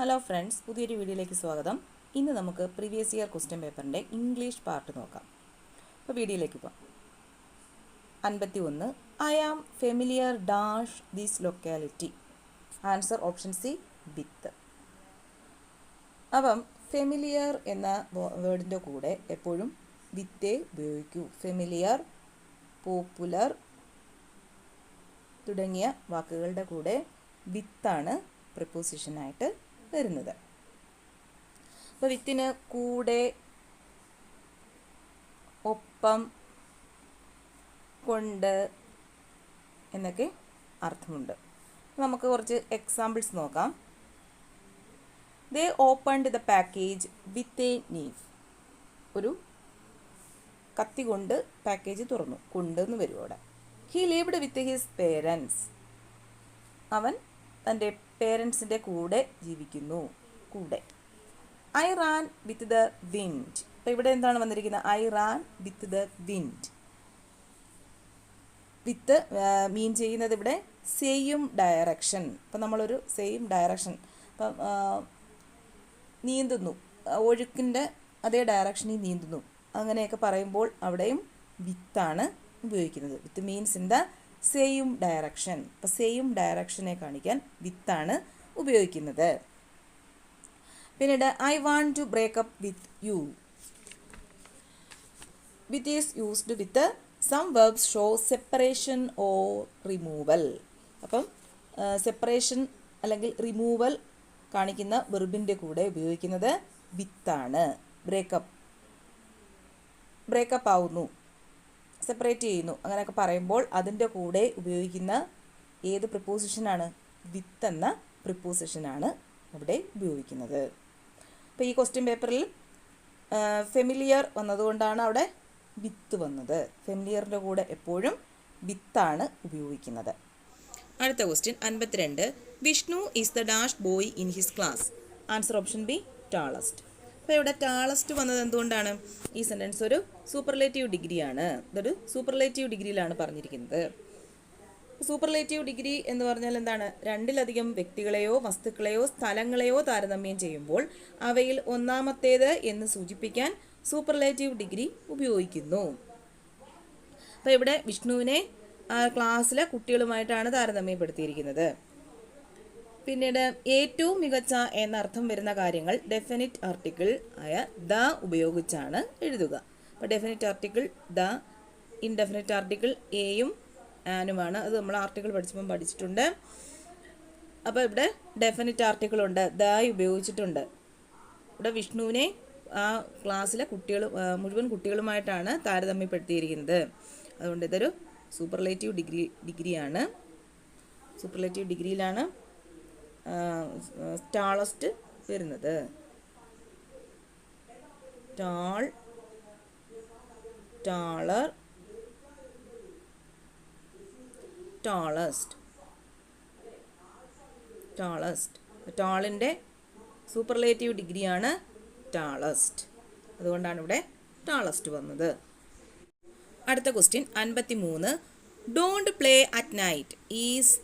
Hello friends പുതിയൊരു വീഡിയോയിലേക്ക് സ്വാഗതം. ഇന്ന് നമുക്ക് പ്രീവിയസ് ഇയർ ക്വസ്റ്റ്യൻ പേപ്പറിന്റെ ഇംഗ്ലീഷ് പാർട്ട് നോക്കാം. അപ്പോൾ വീഡിയോയിലേക്ക് പോകാം അൻപത്തി ഒന്ന് I am familiar dash this locality answer option C with അപ്പം ഫെമിലിയർ എന്ന വേർഡിന്റെ കൂടെ എപ്പോഴും വിത്തേ ഉപയോഗിക്കൂ. ഫെമിലിയർ പോപ്പുലർ തുടങ്ങിയ വാക്കുകളുടെ കൂടെ വിത്താണ് പ്രിപ്പോസിഷനായിട്ട് വരുന്നത്. അപ്പോൾ വിത്തിന് കൂടെ ഒപ്പം കൊണ്ട് എന്നൊക്കെ അർത്ഥമുണ്ട്. നമുക്ക് കുറച്ച് എക്സാമ്പിൾസ് നോക്കാം. They opened the package with a knife ഒരു കത്തി കൊണ്ട് പാക്കേജ് തുറന്നു. കൊണ്ടെന്ന് വരും അവിടെ. He lived with his parents അവൻ തന്റെ പേരൻസിന്റെ കൂടെ ജീവിക്കുന്നു. കൂടെ. I ran with the wind. അപ്പോൾ ഇവിടെ എന്താണ് വന്നിരിക്കുന്നത്? I ran with the wind. With mean ചെയ്യുന്നത് ഇവിടെ സെയിം ഡയറക്ഷൻ ഇപ്പം നമ്മളൊരു സെയിം ഡയറക്ഷൻ ഇപ്പം നീന്തുന്നു. ഒഴുക്കിന്റെ അതേ ഡയറക്ഷനിൽ നീന്തുന്നു. അങ്ങനെയൊക്കെ പറയുമ്പോൾ അവിടെയും വിത്താണ് ഉപയോഗിക്കുന്നത്. With means in the same direction അപ്പം സെയിം ഡയറക്ഷനെ കാണിക്കാൻ വിത്താണ് ഉപയോഗിക്കുന്നത്. പിന്നീട് I want to break up with you with is used with some verbs show separation or removal അപ്പം സെപ്പറേഷൻ അല്ലെങ്കിൽ റിമൂവൽ കാണിക്കുന്ന വെർബിന്റെ കൂടെ ഉപയോഗിക്കുന്നത് വിത്താണ് ബ്രേക്കപ്പ് ബ്രേക്കപ്പ് ആവുന്നു. സെപ്പറേറ്റ് ചെയ്യുന്നു. അങ്ങനെയൊക്കെ പറയുമ്പോൾ അതിന്റെ കൂടെ ഉപയോഗിക്കുന്ന ഏത് പ്രിപ്പോസിഷനാണ് വിത്ത് എന്ന പ്രിപ്പോസിഷനാണ് അവിടെ ഉപയോഗിക്കുന്നത്. അപ്പോൾ ഈ ക്വസ്റ്റ്യൻ പേപ്പറിൽ ഫെമിലിയർ വന്നതുകൊണ്ടാണ് അവിടെ വിത്ത് വന്നത്. ഫെമിലിയറിന്റെ കൂടെ എപ്പോഴും വിത്താണ് ഉപയോഗിക്കുന്നത്. അടുത്ത ക്വസ്റ്റ്യൻ അൻപത്തിരണ്ട്. Vishnu is the dash boy in his class answer option B tallest അപ്പോൾ ഇവിടെ ടാളസ്റ്റ് വന്നത് എന്തുകൊണ്ടാണ്? ഈ സെന്റൻസ് ഒരു സൂപ്പർലേറ്റീവ് ഡിഗ്രിയാണ് ഇതൊരു സൂപ്പർലേറ്റീവ് ഡിഗ്രിയിലാണ് പറഞ്ഞിരിക്കുന്നത്. സൂപ്പർലേറ്റീവ് ഡിഗ്രി എന്ന് പറഞ്ഞാൽ എന്താണ്? രണ്ടിലധികം വ്യക്തികളെയോ വസ്തുക്കളെയോ സ്ഥലങ്ങളെയോ താരതമ്യം ചെയ്യുമ്പോൾ അവയിൽ ഒന്നാമത്തേത് എന്ന് സൂചിപ്പിക്കാൻ സൂപ്പർലേറ്റീവ് ഡിഗ്രി ഉപയോഗിക്കുന്നു. അപ്പോൾ ഇവിടെ വിഷ്ണുവിനെ ക്ലാസ്സിലെ കുട്ടികളുമായിട്ടാണ് താരതമ്യപ്പെടുത്തിയിരിക്കുന്നത്. പിന്നീട് ഏറ്റവും മികച്ച എന്നർത്ഥം വരുന്ന കാര്യങ്ങൾ ഡെഫിനിറ്റ് ആർട്ടിക്കിൾ ആയ ദ ഉപയോഗിച്ചാണ് എഴുതുക. അപ്പോൾ definite article the indefinite article എയും ആനുമാണ്. അത് നമ്മൾ ആർട്ടിക്കിൾ പഠിച്ചപ്പം പഠിച്ചിട്ടുണ്ട്. അപ്പോൾ ഇവിടെ ഡെഫിനിറ്റ് ആർട്ടിക്കിൾ ഉണ്ട് ദ ഉപയോഗിച്ചിട്ടുണ്ട്. ഇവിടെ വിഷ്ണുവിനെ ആ ക്ലാസ്സിലെ കുട്ടികൾ മുഴുവൻ കുട്ടികളുമായിട്ടാണ് താരതമ്യപ്പെടുത്തിയിരിക്കുന്നത്. അതുകൊണ്ട് ഇതൊരു സൂപ്പർലേറ്റീവ് ഡിഗ്രി ഡിഗ്രിയാണ് സൂപ്പർലേറ്റീവ് ഡിഗ്രിയിലാണ് ടാളസ്റ്റ് വരുന്നത്. ടാൾ ടാളർ ടാളസ്റ്റ് ടാളസ്റ്റ് ടാളിന്റെ സൂപ്പർലേറ്റീവ് ഡിഗ്രിയാണ് ടാളസ്റ്റ് അതുകൊണ്ടാണ് ഇവിടെ ടാളസ്റ്റ് വന്നത്. അടുത്ത ക്വസ്റ്റ്യൻ അൻപത്തി മൂന്ന് don't play at night is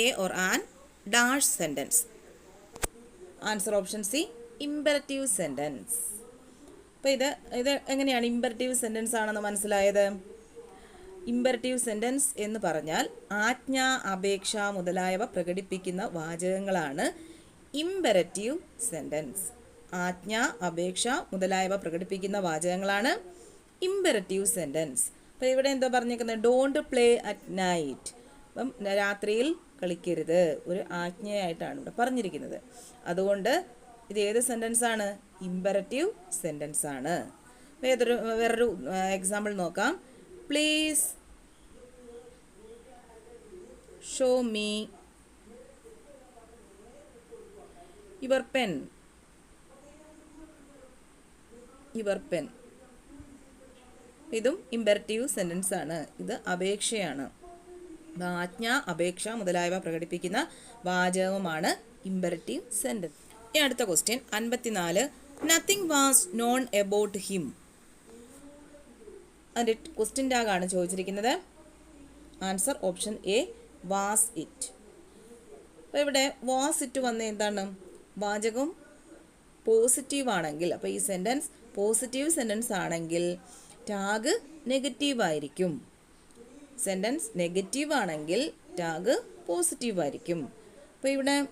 a or an dash sentence answer option C imperative sentence അപ്പോൾ ഇത് ഇത് എങ്ങനെയാണ്? ഇമ്പററ്റീവ് സെന്റൻസ് ആണെന്ന് മനസ്സിലായത്? ഇമ്പററ്റീവ് സെന്റൻസ് എന്ന് പറഞ്ഞാൽ ആജ്ഞ അപേക്ഷ മുതലായവ പ്രകടിപ്പിക്കുന്ന വാചകങ്ങളാണ് ഇമ്പററ്റീവ് സെന്റൻസ് ആജ്ഞ അപേക്ഷ മുതലായവ പ്രകടിപ്പിക്കുന്ന വാചകങ്ങളാണ് ഇമ്പററ്റീവ് സെന്റൻസ് അപ്പോൾ ഇവിടെ എന്താ പറഞ്ഞേക്കുന്നത് ഡോണ്ട് പ്ലേ അറ്റ് നൈറ്റ് അപ്പം രാത്രിയിൽ കളിക്കരുത്. ഒരു ആജ്ഞയായിട്ടാണ് ഇവിടെ പറഞ്ഞിരിക്കുന്നത്. അതുകൊണ്ട് ഇത് ഏത് സെന്റൻസ് ആണ്? ഇമ്പററ്റീവ് സെന്റൻസ് ആണ്. ഏതൊരു വേറൊരു എക്സാമ്പിൾ നോക്കാം. Please show me your pen your pen ഇതും ഇമ്പറേറ്റീവ് സെന്റൻസ് ആണ്. ഇത് അപേക്ഷയാണ്. ആജ്ഞ അപേക്ഷ മുതലായവ പ്രകടിപ്പിക്കുന്ന വാചകവുമാണ് ഇമ്പറേറ്റീവ് സെന്റൻസ് ഇനി അടുത്ത ക്വസ്റ്റ്യൻ അൻപത്തിനാല്. Nothing was known about him അതിന്റെ ക്വസ്റ്റ്യൻ ടാഗാണ് ചോദിച്ചിരിക്കുന്നത്. Answer option A was it അപ്പോൾ ഇവിടെ വാസ് ഇറ്റ് വന്ന എന്താണ്? വാചകം പോസിറ്റീവ് ആണെങ്കിൽ അപ്പോൾ ഈ സെന്റൻസ് പോസിറ്റീവ് സെന്റൻസ് ആണെങ്കിൽ ടാഗ് നെഗറ്റീവ് ആയിരിക്കും. സെന്റൻസ് നെഗറ്റീവ് ആണെങ്കിൽ ടാഗ് പോസിറ്റീവ് ആയിരിക്കും. അപ്പോൾ ഇവിടെ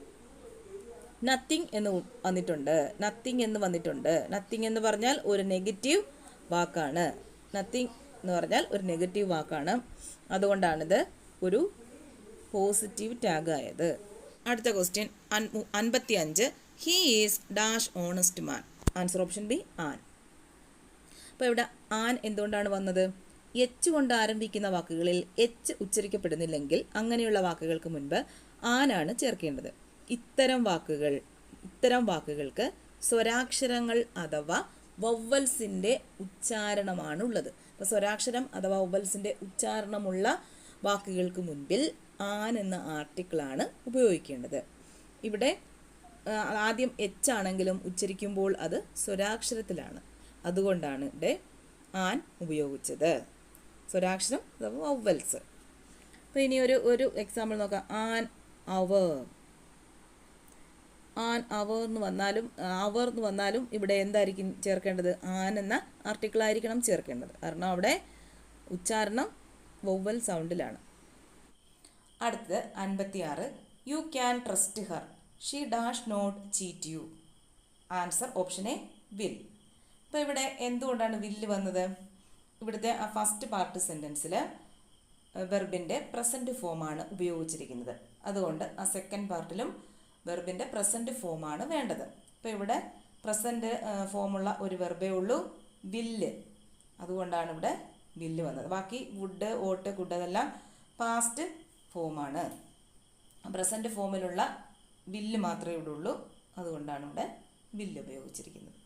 നത്തിങ് എന്ന് വന്നിട്ടുണ്ട്. നത്തിങ് എന്ന് വന്നിട്ടുണ്ട്. നത്തിങ് എന്ന് പറഞ്ഞാൽ ഒരു നെഗറ്റീവ് വാക്കാണ്. നത്തിങ് എന്ന് പറഞ്ഞാൽ ഒരു നെഗറ്റീവ് വാക്കാണ്. അതുകൊണ്ടാണിത് ഒരു പോസിറ്റീവ് ടാഗ് ആയത്. അടുത്ത ക്വസ്റ്റ്യൻ അൻപത്തി അഞ്ച് he is dash honest man answer option B an. അപ്പോൾ ഇവിടെ ആൻ എന്തുകൊണ്ടാണ് വന്നത്? എച്ച് കൊണ്ട് ആരംഭിക്കുന്ന വാക്കുകളിൽ എച്ച് ഉച്ചരിക്കപ്പെടുന്നില്ലെങ്കിൽ അങ്ങനെയുള്ള വാക്കുകൾക്ക് മുൻപ് ആനാണ് ചേർക്കേണ്ടത്. ഇത്തരം വാക്കുകൾ ഇത്തരം വാക്കുകൾക്ക് സ്വരാക്ഷരങ്ങൾ അഥവാ വവ്വൽസിന്റെ ഉച്ചാരണമാണ് ഉള്ളത് അപ്പോൾ സ്വരാക്ഷരം അഥവാ വവ്വൽസിന്റെ ഉച്ചാരണമുള്ള വാക്കുകൾക്ക് മുൻപിൽ ആൻ എന്ന ആർട്ടിക്കിളാണ് ഉപയോഗിക്കേണ്ടത്. ഇവിടെ ആദ്യം എച്ച് ആണെങ്കിലും ഉച്ചരിക്കുമ്പോൾ അത് സ്വരാക്ഷരത്തിലാണ്. അതുകൊണ്ടാണ് ഇവിടെ ആൻ ഉപയോഗിച്ചത്. സ്വരാക്ഷരം അഥവാ വവ്വൽസ് അപ്പോൾ ഇനി ഒരു ഒരു എക്സാമ്പിൾ നോക്കാം. ആൻ അവർ ആൻ അവർ എന്ന് വന്നാലും അവർ എന്ന് വന്നാലും ഇവിടെ എന്തായിരിക്കും ചേർക്കേണ്ടത്? ആൻ എന്ന ആർട്ടിക്കിൾ ആയിരിക്കണം ചേർക്കേണ്ടത്. കാരണം അവിടെ ഉച്ചാരണം വൊവ്വൽ സൗണ്ടിലാണ് അടുത്തത് അൻപത്തിയാറ്. You can trust her she dash not cheat you answer option A will അപ്പോൾ ഇവിടെ എന്തുകൊണ്ടാണ് വില്ല് വന്നത്? ഇവിടുത്തെ ആ ഫസ്റ്റ് പാർട്ട് സെന്റൻസിൽ വെർബിന്റെ പ്രസന്റ് ഫോമാണ് ഉപയോഗിച്ചിരിക്കുന്നത്. അതുകൊണ്ട് ആ സെക്കൻഡ് പാർട്ടിലും വെർബിന്റെ പ്രസന്റ് ഫോമാണ് വേണ്ടത്. അപ്പോൾ ഇവിടെ പ്രസന്റ് ഫോമുള്ള ഒരു വെർബേ ഉള്ളൂ വില്ല് അതുകൊണ്ടാണ് ഇവിടെ വില്ല് വന്നത്. ബാക്കി വുഡ് ഓട്ട് കുഡ് അതെല്ലാം പാസ്റ്റ് ഫോമാണ് പ്രസന്റ് ഫോമിലുള്ള വില്ല് മാത്രമേ ഇവിടെ ഉള്ളൂ. അതുകൊണ്ടാണ് ഇവിടെ വില്ല് ഉപയോഗിച്ചിരിക്കുന്നത്.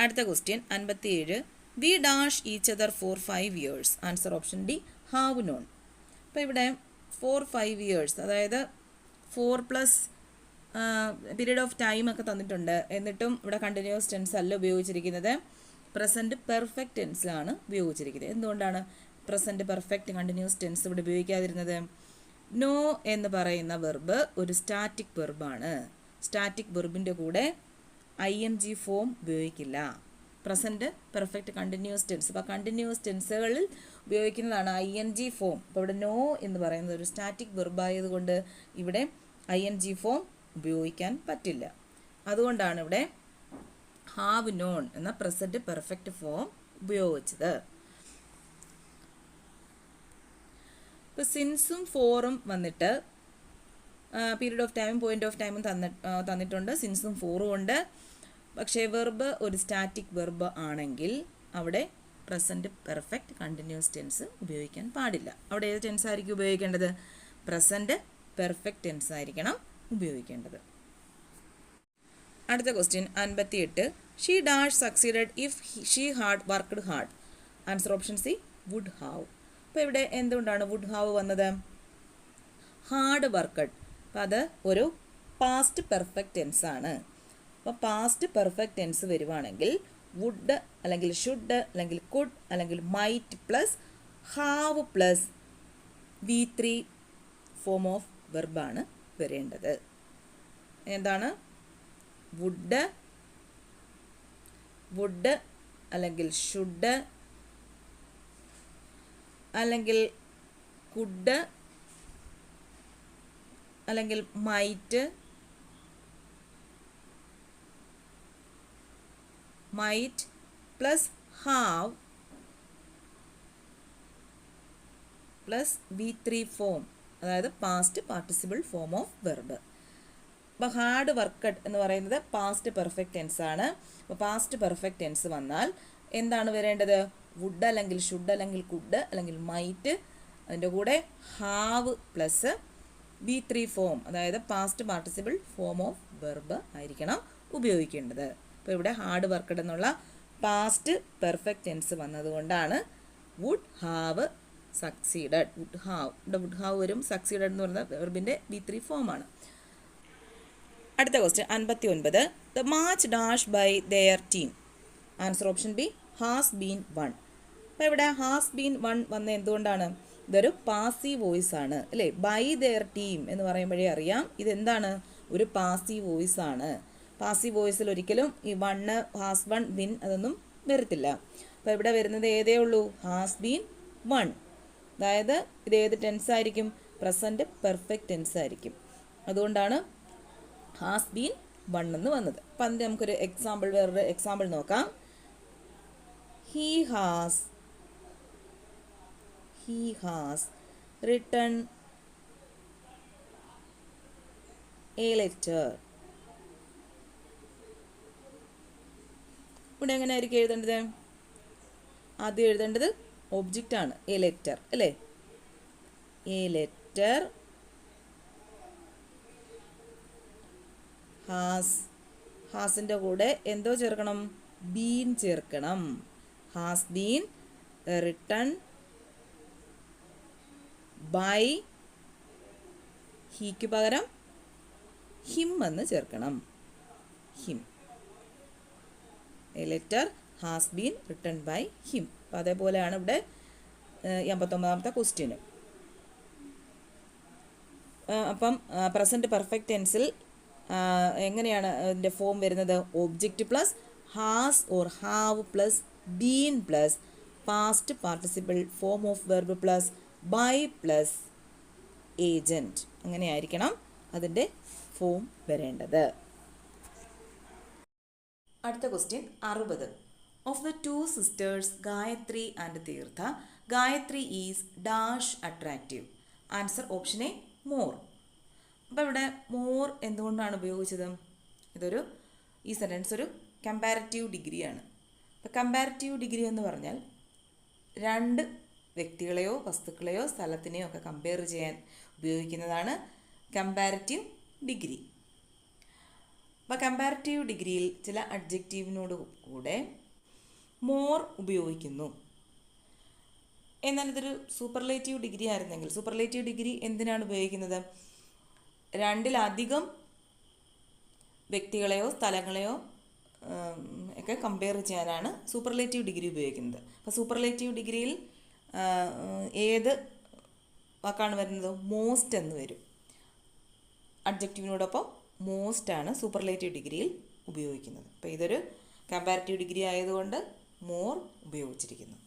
അടുത്ത ക്വസ്റ്റ്യൻ അൻപത്തിയേഴ്. We dash each other for five years. Answer option D have known. അപ്പോൾ ഇവിടെ ഫോർ ഫൈവ് ഇയേഴ്സ് അതായത് for plus period of time ഒക്കെ തന്നിട്ടുണ്ട്. എന്നിട്ടും ഇവിടെ കണ്ടിന്യൂസ് ടെൻസ് അല്ല ഉപയോഗിച്ചിരിക്കുന്നത്. പ്രസന്റ് പെർഫെക്റ്റ് ടെൻസിലാണ് ഉപയോഗിച്ചിരിക്കുന്നത്. എന്തുകൊണ്ടാണ് പ്രസന്റ് പെർഫെക്റ്റ് കണ്ടിന്യൂസ് ടെൻസ് ഇവിടെ ഉപയോഗിക്കാതിരുന്നത്? നോ എന്ന് പറയുന്ന വെർബ് ഒരു സ്റ്റാറ്റിക് വെർബാണ് സ്റ്റാറ്റിക് വെർബിന്റെ കൂടെ ഐ എം ജി ഫോം ഉപയോഗിക്കില്ല. പ്രസന്റ് പെർഫെക്റ്റ് കണ്ടിന്യൂസ് ടെൻസ് അപ്പോൾ കണ്ടിന്യൂസ് ടെൻസുകളിൽ ഉപയോഗിക്കുന്നതാണ് ഐ എൻ ജി ഫോം അപ്പോൾ ഇവിടെ നോ എന്ന് പറയുന്നത് ഒരു സ്റ്റാറ്റിക് വെർബായതുകൊണ്ട് ഇവിടെ ഐ എൻ ജി ഫോം ഉപയോഗിക്കാൻ പറ്റില്ല. അതുകൊണ്ടാണ് ഇവിടെ ഹാവ് നോൺ എന്ന പ്രസന്റ് പെർഫെക്റ്റ് ഫോം ഉപയോഗിച്ചത്. ഇപ്പോൾ സിൻസും ഫോറും വന്നിട്ട് പീരീഡ് ഓഫ് ടൈമും പോയിന്റ് ഓഫ് ടൈമും തന്നിട്ടുണ്ട്. സിൻസും ഫോറും ഉണ്ട്. പക്ഷേ വെർബ് ഒരു സ്റ്റാറ്റിക് വെർബ് ആണെങ്കിൽ അവിടെ പ്രസന്റ് പെർഫെക്റ്റ് കണ്ടിന്യൂസ് ടെൻസ് ഉപയോഗിക്കാൻ പാടില്ല. അവിടെ ഏത് ടെൻസ് ആയിരിക്കും ഉപയോഗിക്കേണ്ടത്? പ്രസന്റ് പെർഫെക്റ്റ് ടെൻസ് ആയിരിക്കണം ഉപയോഗിക്കേണ്ടത്. അടുത്ത ക്വസ്റ്റ്യൻ അൻപത്തിയെട്ട്. She dash succeeded if she had worked hard answer option C would have അപ്പോൾ ഇവിടെ എന്തുകൊണ്ടാണ് വുഡ് ഹാവ് വന്നത്? ഹാർഡ് വർക്കഡ് അപ്പം അത് ഒരു പാസ്റ്റ് പെർഫെക്റ്റ് ടെൻസ് ആണ്. അപ്പോൾ പാസ്റ്റ് പെർഫെക്റ്റ് ടെൻസ് വരുവാണെങ്കിൽ വുഡ് അല്ലെങ്കിൽ ഷുഡ് അല്ലെങ്കിൽ കുഡ് അല്ലെങ്കിൽ might plus have plus V three form of വെർബാണ് വരേണ്ടത്. എന്താണ്? വുഡ് വുഡ് അല്ലെങ്കിൽ ഷുഡ് അല്ലെങ്കിൽ കുഡ് അല്ലെങ്കിൽ might plus have plus V three form അതായത് past participle form of verb അപ്പോൾ ഹാർഡ് വർക്കഡ് എന്ന് പറയുന്നത് പാസ്റ്റ് പെർഫെക്റ്റ് ടെൻസ് ആണ്. അപ്പോൾ പാസ്റ്റ് പെർഫെക്റ്റ് ടെൻസ് വന്നാൽ എന്താണ് വരേണ്ടത്? വുഡ് അല്ലെങ്കിൽ ഷുഡ് അല്ലെങ്കിൽ കുഡ് അല്ലെങ്കിൽ മൈറ്റ് അതിന്റെ കൂടെ have plus B three form അതായത് past participle form of verb ആയിരിക്കണം ഉപയോഗിക്കേണ്ടത്. അപ്പോൾ ഇവിടെ ഹാർഡ് വർക്കഡ് എന്നുള്ള പാസ്റ്റ് പെർഫെക്റ്റ് ടെൻസ് വന്നതുകൊണ്ടാണ് would have succeeded would have ഇവിടെ വുഡ് ഹാവ് വരും സക്സീഡഡ് എന്ന് പറയുന്ന വെർബിന്റെ ബി ത്രീ ഫോമാണ് അടുത്ത ക്വസ്റ്റ്യൻ അൻപത്തി ഒൻപത് the match dash by their team answer option B has been won അപ്പോൾ ഇവിടെ ഹാസ് ബീൻ വൺ വന്ന എന്തുകൊണ്ടാണ്? ഇതൊരു പാസീവ് വോയിസ് ആണ് അല്ലേ? ബൈ ദെയർ ടീം എന്ന് പറയുമ്പോഴേ അറിയാം. ഇതെന്താണ്? ഒരു പാസീവ് വോയിസ് ആണ്. പാസീവ് വോയിസിൽ ഒരിക്കലും ഈ വണ്ണ് ഹാസ് വൺ ബിൻ അതൊന്നും വരത്തില്ല. അപ്പോൾ ഇവിടെ വരുന്നത് ഏതേ ഉള്ളൂ? Has been won. അതായത് ഇത് ഏത് ടെൻസ് ആയിരിക്കും? പ്രസന്റ് പെർഫെക്റ്റ് ടെൻസ് ആയിരിക്കും. അതുകൊണ്ടാണ് ഹാസ് ബീൻ വൺ എന്ന് വന്നത്. അപ്പം അതിന്റെ നമുക്കൊരു എക്സാമ്പിൾ വേറൊരു എക്സാമ്പിൾ നോക്കാം. He has he has return a letter. ഇവിടെ എങ്ങനെയായിരിക്കും എഴുതേണ്ടത്? ആദ്യം എഴുതേണ്ടത് ഒബ്ജക്റ്റ് ആണ്. എ ലെറ്റർ അല്ലേ? എ ലെറ്റർ ഹാസ് ഹാസിന്റെ കൂടെ എന്തോ ചേർക്കണം? ബീൻ ചേർക്കണം. ഹാസ് ബീൻ റിട്ടൺ ബൈ ഹീക്ക് പകരം ഹിം എന്ന് ചേർക്കണം. Him a letter has been written by him അപ്പോൾ അതേപോലെയാണ് ഇവിടെ എൺപത്തൊമ്പതാമത്തെ ക്വസ്റ്റ്യന് അപ്പം പ്രസന്റ് പെർഫെക്റ്റ് ടെൻസിൽ എങ്ങനെയാണ് അതിന്റെ ഫോം വരുന്നത്? Object plus has or have plus been plus past participle form of verb plus by plus agent അങ്ങനെയായിരിക്കണം അതിന്റെ ഫോം വരേണ്ടത്. അടുത്ത ക്വസ്റ്റ്യൻ അറുപത്. Of the two sisters Gayatri and Theertha Gayatri is dash attractive answer option A more അപ്പോൾ ഇവിടെ more എന്തുകൊണ്ടാണ് ഉപയോഗിച്ചത്? ഇതൊരു ഈ സെന്റൻസ് ഒരു കമ്പാരറ്റീവ് ഡിഗ്രിയാണ് അപ്പോൾ കമ്പാരറ്റീവ് ഡിഗ്രി എന്ന് പറഞ്ഞാൽ രണ്ട് വ്യക്തികളെയോ വസ്തുക്കളെയോ സ്ഥലത്തിനെയോ ഒക്കെ കമ്പയർ ചെയ്യാൻ ഉപയോഗിക്കുന്നതാണ് കമ്പാരറ്റീവ് ഡിഗ്രി അപ്പോൾ കമ്പാരിറ്റീവ് ഡിഗ്രിയിൽ ചില അഡ്ജക്റ്റീവിനോട് കൂടെ മോർ ഉപയോഗിക്കുന്നു. എന്നാൽ ഇതൊരു സൂപ്പർലേറ്റീവ് ഡിഗ്രി ആയിരുന്നെങ്കിൽ സൂപ്പർലേറ്റീവ് ഡിഗ്രി എന്തിനാണ് ഉപയോഗിക്കുന്നത്? രണ്ടിലധികം വ്യക്തികളെയോ സ്ഥലങ്ങളെയോ ഒക്കെ കമ്പയർ ചെയ്യാനാണ് സൂപ്പർലേറ്റീവ് ഡിഗ്രി ഉപയോഗിക്കുന്നത്. അപ്പോൾ സൂപ്പർലേറ്റീവ് ഡിഗ്രിയിൽ ഏത് വാക്കാണ് വരുന്നത്? മോസ്റ്റ് എന്ന് വരും. അഡ്ജക്റ്റീവിനോടൊപ്പം മോസ്റ്റ് ആണ് സൂപ്പർലേറ്റീവ് ഡിഗ്രിയിൽ ഉപയോഗിക്കുന്നത്. അപ്പോൾ ഇതൊരു കമ്പാരിറ്റീവ് ഡിഗ്രി ആയതുകൊണ്ട് മോർ ഉപയോഗിച്ചിരിക്കുന്നു.